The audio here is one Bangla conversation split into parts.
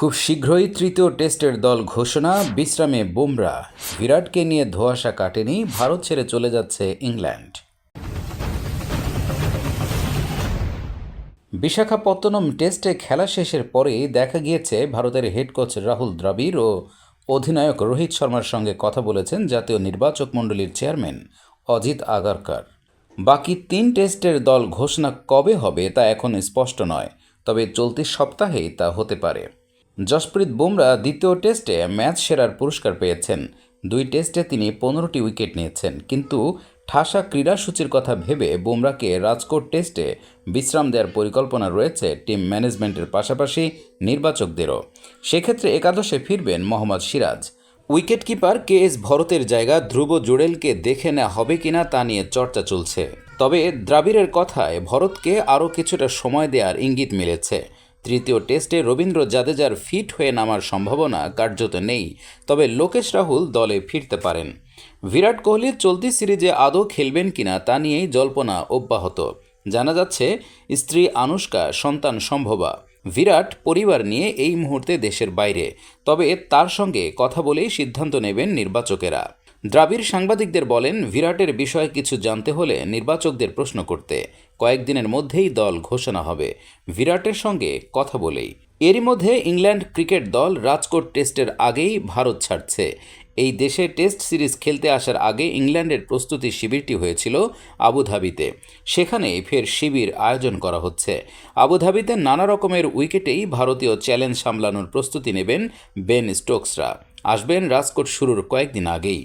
খুব শীঘ্রই তৃতীয় টেস্টের দল ঘোষণা, বিশ্রামে বুমরা। বিরাটকে নিয়ে ধোঁয়াশা কাটেনি, ভারত ছেড়ে চলে যাচ্ছে ইংল্যান্ড। বিশাখাপত্তনম টেস্টে খেলা শেষের পরেই দেখা গিয়েছে ভারতের হেড কোচ রাহুল দ্রাবিড় ও অধিনায়ক রোহিত শর্মার সঙ্গে কথা বলেছেন জাতীয় নির্বাচক মণ্ডলীর চেয়ারম্যান অজিত আগারকার। বাকি তিন টেস্টের দল ঘোষণা কবে হবে তা এখন স্পষ্ট নয়, তবে চলতি সপ্তাহেই তা হতে পারে। জসপ্রীত বুমরা দ্বিতীয় টেস্টে ম্যাচ সেরার পুরস্কার পেয়েছেন। দুই টেস্টে তিনি পনেরোটি উইকেট নিয়েছেন। কিন্তু ঠাসা ক্রীড়াসূচির কথা ভেবে বুমরাকে রাজকোট টেস্টে বিশ্রাম দেওয়ার পরিকল্পনা রয়েছে টিম ম্যানেজমেন্টের পাশাপাশি নির্বাচকদেরও। সেক্ষেত্রে একাদশে ফিরবেন Mohammed Siraj. Wicket keeper K S ভরতের জায়গা ধ্রুব জুড়েলকে দেখে নেওয়া হবে কিনা তা নিয়ে চর্চা চলছে। তবে দ্রাবিড়ের কথায় ভরতকে আরও কিছুটা সময় দেওয়ার ইঙ্গিত মিলেছে। তৃতীয় টেস্টে রবীন্দ্র জাদেজার ফিট হয়ে নামার সম্ভাবনা কার্যত নেই, তবে লোকেশ রাহুল দলে ফিরতে পারেন। বিরাট কোহলির চলতি সিরিজে আদৌ খেলবেন কিনা তা নিয়েই জল্পনা অব্যাহত। জানা যাচ্ছে, স্ত্রী আনুষ্কা, সন্তান সম্ভবা, বিরাট পরিবার নিয়ে এই মুহূর্তে দেশের বাইরে, তবে তার সঙ্গে কথা বলেই সিদ্ধান্ত নেবেন নির্বাচকেরা। দ্রাবিড় সাংবাদিকদের বলেন, বিরাটের বিষয়ে কিছু জানতে হলে নির্বাচকদের প্রশ্ন করতে। কয়েকদিনের মধ্যেই দল ঘোষণা হবে। বিরাটের সঙ্গে কথা বলেই। এরই মধ্যে ইংল্যান্ড ক্রিকেট দল রাজকোট টেস্টের আগেই ভারত ছাড়ছে। এই দেশে টেস্ট সিরিজ খেলতে আসার আগে ইংল্যান্ডের প্রস্তুতি শিবিরটি হয়েছিল আবুধাবিতে। সেখানেই ফের শিবির আয়োজন করা হচ্ছে। আবুধাবিতে নানা রকমের উইকেটেই ভারতীয় চ্যালেঞ্জ সামলানোর প্রস্তুতি নেবেন বেন স্টোকসরা। আসবেন রাজকোট শুরুর কয়েকদিন আগেই।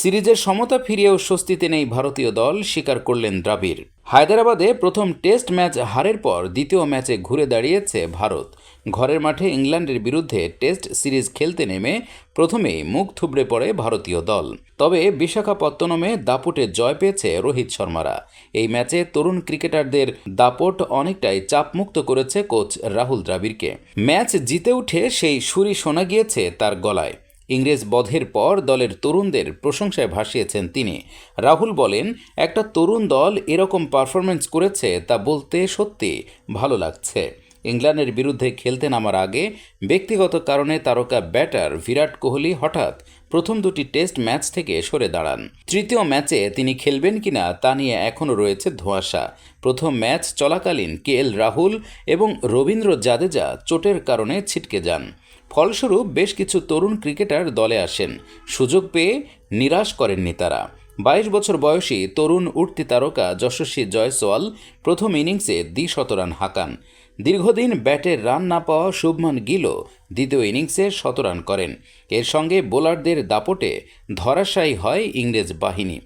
সিরিজের সমতা ফিরিয়েও স্বস্তিতে নেই ভারতীয় দল, স্বীকার করলেন দ্রাবিড়। হায়দ্রাবাদে প্রথম টেস্ট ম্যাচ হারের পর দ্বিতীয় ম্যাচে ঘুরে দাঁড়িয়েছে ভারত। ঘরের মাঠে ইংল্যান্ডের বিরুদ্ধে টেস্ট সিরিজ খেলতে নেমে প্রথমেই মুখ থুবড়ে পড়ে ভারতীয় দল। তবে বিশাখাপত্তনমে দাপুটে জয় পেয়েছে রোহিত শর্মারা। এই ম্যাচে তরুণ ক্রিকেটারদের দাপট অনেকটাই চাপমুক্ত করেছে কোচ রাহুল দ্রাবিড়কে। ম্যাচ জিতে উঠে সেই সুরি শোনা গিয়েছে তার গলায়। ইংরেজ বধের পর দলের তরুণদের প্রশংসায় ভাসিয়েছেন তিনি। রাহুল বলেন, একটা তরুণ দল এরকম পারফরমেন্স করেছে, তা বলতে সত্যি ভালো লাগছে। ইংল্যান্ডের বিরুদ্ধে খেলতে নামার আগে ব্যক্তিগত কারণে তারকা ব্যাটার বিরাট কোহলি হঠাৎ প্রথম দুটি টেস্ট ম্যাচ থেকে সরে দাঁড়ান। তৃতীয় ম্যাচে তিনি খেলবেন কিনা তা নিয়ে এখনও রয়েছে ধোঁয়াশা। প্রথম ম্যাচ চলাকালীন কে এল রাহুল এবং রবীন্দ্র জাদেজা চোটের কারণে ছিটকে যান। ফলস্বরূপ বেশ কিছু তরুণ ক্রিকেটার দলে আসেন। সুযোগ পেয়ে নিরাশ করেননি তারা। বাইশ বছর বয়সী তরুণ উঠতি তারকা যশস্বী জয়সওয়াল প্রথম ইনিংসে দ্বিশত রান হাঁকান। দীর্ঘদিন ব্যাটের রান না পাওয়া শুভমান গিলও দ্বিতীয় ইনিংসে শত রান করেন। এর সঙ্গে বোলারদের দাপটে ধরাশায়ী হয় ইংরেজ বাহিনী।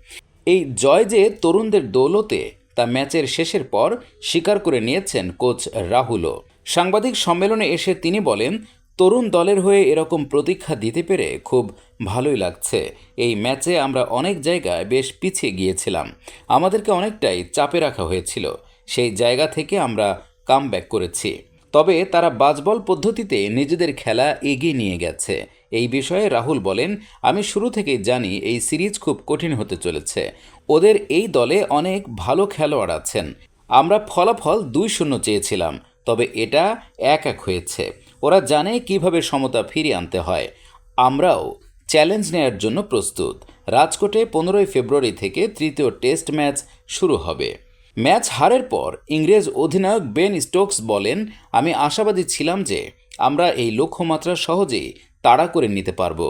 এই জয় যে তরুণদের দৌলতে তা ম্যাচের শেষের পর স্বীকার করে নিয়েছেন কোচ রাহুলও। সাংবাদিক সম্মেলনে এসে তিনি বলেন তরুণ দলের হয়ে এরকম প্রতীক্ষা দিতে পেরে খুব ভালোই লাগছে। এই ম্যাচে আমরা অনেক জায়গায় বেশ পিছিয়ে গিয়েছিলাম। আমাদেরকে অনেকটাই চাপে রাখা হয়েছিল। সেই জায়গা থেকে আমরা কাম করেছি। তবে তারা বাজবল পদ্ধতিতে নিজেদের খেলা এগিয়ে নিয়ে গেছে। এই বিষয়ে রাহুল বলেন, আমি শুরু থেকেই জানি এই সিরিজ খুব কঠিন হতে চলেছে। ওদের এই দলে অনেক ভালো খেলোয়াড় আছেন। আমরা ফলাফল দুই শূন্য চেয়েছিলাম, তবে এটা এক এক হয়েছে। ওরা জানে কীভাবে সমতা ফিরিয়ে আনতে হয়। আমরাও চ্যালেঞ্জ নেয়ার জন্য প্রস্তুত। রাজকোটে পনেরোই ফেব্রুয়ারি থেকে তৃতীয় টেস্ট ম্যাচ শুরু হবে। ম্যাচ হারের পর ইংরেজ অধিনায়ক বেন স্টোকস বলেন, আমি আশাবাদী ছিলাম যে আমরা এই লক্ষ্যমাত্রা সহজেই তাড়া করে নিতে পারব।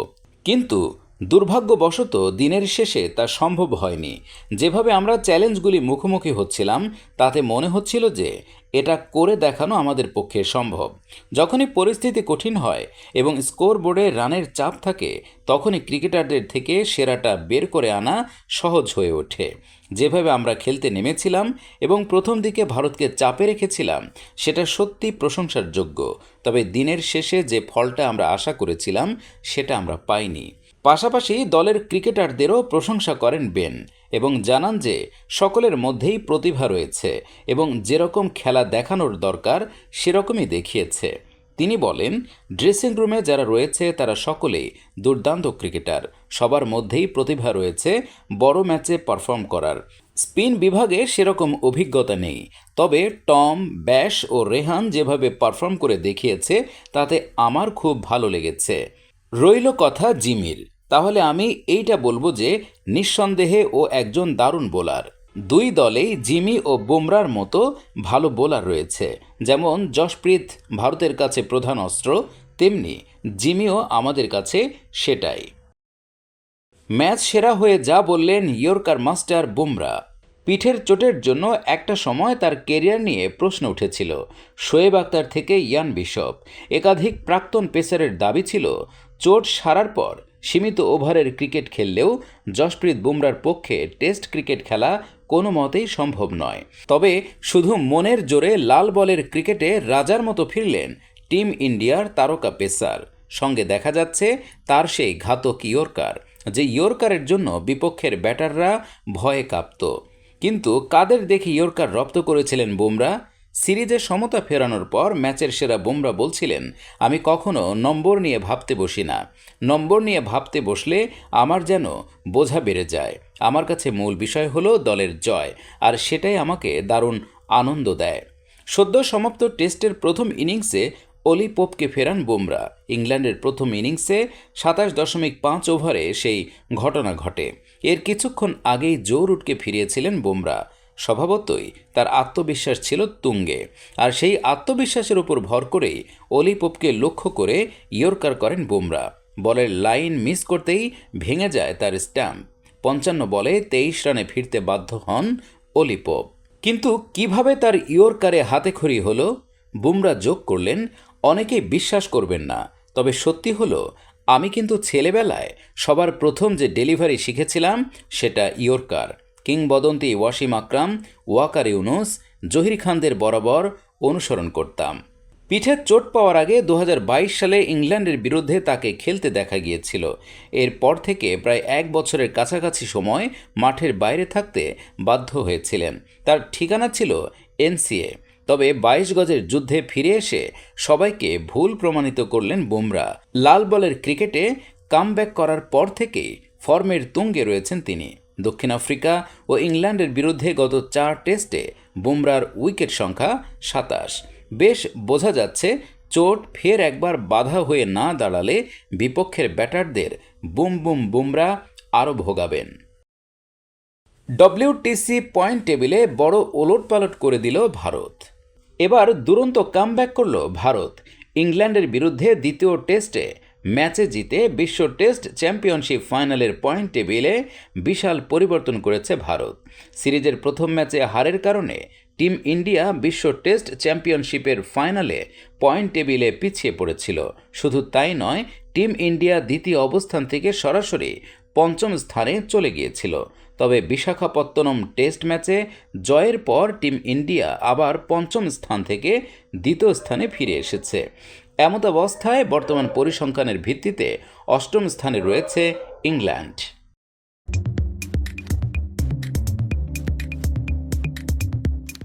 কিন্তু দুর্ভাগ্যবশত দিনের শেষে তা সম্ভব হয়নি। যেভাবে আমরা চ্যালেঞ্জগুলি মুখোমুখি হচ্ছিলাম, তাতে মনে হচ্ছিল যে এটা করে দেখানো আমাদের পক্ষে সম্ভব। যখনই পরিস্থিতি কঠিন হয় এবং স্কোর বোর্ডে রানের চাপ থাকে, তখনই ক্রিকেটারদের থেকে সেরাটা বের করে আনা সহজ হয়ে ওঠে। যেভাবে আমরা খেলতে নেমেছিলাম এবং প্রথম দিকে ভারতকে চাপে রেখেছিলাম, সেটা সত্যি প্রশংসার যোগ্য। তবে দিনের শেষে যে ফলটা আমরা আশা করেছিলাম, সেটা আমরা পাইনি। পাশাপাশি দলের ক্রিকেটারদেরও প্রশংসা করেন বেন। এবং জানান যে সকলের মধ্যেই প্রতিভা রয়েছে এবং যেরকম খেলা দেখানোর দরকার, সেরকমই দেখিয়েছে। তিনি বলেন ড্রেসিং রুমে যারা রয়েছে, তারা সকলেই দুর্দান্ত ক্রিকেটার। সবার মধ্যেই প্রতিভা রয়েছে, বড় ম্যাচে পারফর্ম করার। স্পিন বিভাগে সেরকম অভিজ্ঞতা নেই। তবে টম, ব্যাশ ও রেহান যেভাবে পারফর্ম করে দেখিয়েছে, তাতে আমার খুব ভালো লেগেছে। রইল কথা জিমির। তাহলে আমি এইটা বলব যে নিঃসন্দেহে ও একজন দারুণ বোলার। দুই দলেই জিমি ও বুমরার মতো ভালো বোলার রয়েছে। যেমন যশপ্রীত ভারতের কাছে প্রধান অস্ত্র, তেমনি জিমিও আমাদের কাছে সেটাই। ম্যাচ সেরা হয়ে যা বললেন ইয়র্কার মাস্টার বুমরা। পিঠের চোটের জন্য একটা সময় তার কেরিয়ার নিয়ে প্রশ্ন উঠেছিল। শোয়েব আক্তার থেকে ইয়ান বিশপ। একাধিক প্রাক্তন পেসারের দাবি ছিল, চোট সারার পর সীমিত ওভারের ক্রিকেট খেললেও যশপ্রীত বুমরার পক্ষে টেস্ট ক্রিকেট খেলা কোনো মতেই সম্ভব নয়। তবে শুধু মনের জোরে লাল বলের ক্রিকেটে রাজার মতো ফিরলেন টিম ইন্ডিয়ার তারকা পেসার। সঙ্গে দেখা যাচ্ছে তার সেই ঘাতক ইয়র্কার, যে ইয়র্কারের জন্য বিপক্ষের ব্যাটাররা ভয়ে কাঁপত। কিন্তু কাদের দেখে ইয়র্কার রপ্ত করেছিলেন বুমরা? সিরিজে সমতা ফেরানোর পর ম্যাচের সেরা বুমরা বলছিলেন, আমি কখনো নম্বর নিয়ে ভাবতে বসি না। নম্বর নিয়ে ভাবতে বসলে আমার যেন বোঝা বেড়ে যায়। আমার কাছে মূল বিষয় হলো দলের জয়, আর সেটাই আমাকে দারুণ আনন্দ দেয়। সদ্য সমাপ্ত টেস্টের প্রথম ইনিংসে অলি পোপকে ফেরান বুমরা। ইংল্যান্ডের প্রথম ইনিংসে সাতাশ দশমিক পাঁচ ওভারে সেই ঘটনা ঘটে। এর কিছুক্ষণ আগেই জো রুটকে ফিরিয়েছিলেন বুমরা। স্বভাবতই তার আত্মবিশ্বাস ছিল তুঙ্গে, আর সেই আত্মবিশ্বাসের উপর ভর করেই অলি পোপকে লক্ষ্য করে ইয়র্কার করেন বুমরা। বলের লাইন মিস করতেই ভেঙে যায় তার স্ট্যাম্প। পঞ্চান্ন বলে তেইশ রানে ফিরতে বাধ্য হন অলি পোপ। কিন্তু কীভাবে তার ইয়র্কারে হাতেখড়ি হলো? বুমরা যোগ করলেন, অনেকেই বিশ্বাস করবেন না, তবে সত্যি হলো, আমি কিন্তু ছেলেবেলায় সবার প্রথম যে ডেলিভারি শিখেছিলাম সেটা ইয়র্কার। কিংবদন্তি ওয়াসিম আকরাম, ওয়াকার ইউনুস, জহির খানদের বরাবর অনুসরণ করতাম। পিঠের চোট পাওয়ার আগে দু হাজার বাইশ সালে ইংল্যান্ডের বিরুদ্ধে তাকে খেলতে দেখা গিয়েছিল। এরপর থেকে প্রায় এক বছরের কাছাকাছি সময় মাঠের বাইরে থাকতে বাধ্য হয়েছিলেন। তার ঠিকানা ছিল এনসিএ। তবে বাইশ গজের যুদ্ধে ফিরে এসে সবাইকে ভুল প্রমাণিত করলেন বুমরা। লাল বলের ক্রিকেটে কামব্যাক করার পর থেকেই ফর্মের তুঙ্গে রয়েছেন তিনি। দক্ষিণ আফ্রিকা ও ইংল্যান্ডের বিরুদ্ধে গত চার টেস্টে বুমরার উইকেট সংখ্যা সাতাশ। বেশ বোঝা যাচ্ছে, চোট ফের একবার বাধা হয়ে না দাঁড়ালে বিপক্ষের ব্যাটারদের বুম বুম বুমরা আরও ভোগাবেন। ডব্লিউটিসি পয়েন্ট টেবিলে বড় ওলটপালট করে দিল ভারত। এবার দুরন্ত কামব্যাক করল ভারত। ইংল্যান্ডের বিরুদ্ধে দ্বিতীয় টেস্টে ম্যাচে জিতে বিশ্ব টেস্ট চ্যাম্পিয়নশিপ ফাইনালের পয়েন্ট টেবিলে বিশাল পরিবর্তন করেছে ভারত। সিরিজের প্রথম ম্যাচে হারের কারণে টিম ইন্ডিয়া বিশ্ব টেস্ট চ্যাম্পিয়নশিপের ফাইনালে পয়েন্ট টেবিলে পিছিয়ে পড়েছিল। শুধু তাই নয়, টিম ইন্ডিয়া দ্বিতীয় অবস্থান থেকে সরাসরি পঞ্চম স্থানে চলে গিয়েছিল। তবে বিশাখাপত্তনম টেস্ট ম্যাচে জয়ের পর টিম ইন্ডিয়া আবার পঞ্চম স্থান থেকে দ্বিতীয় স্থানে ফিরে এসেছে। এমত অবস্থায় বর্তমান পরিসংখ্যানের ভিত্তিতে অষ্টম স্থানে রয়েছে ইংল্যান্ড।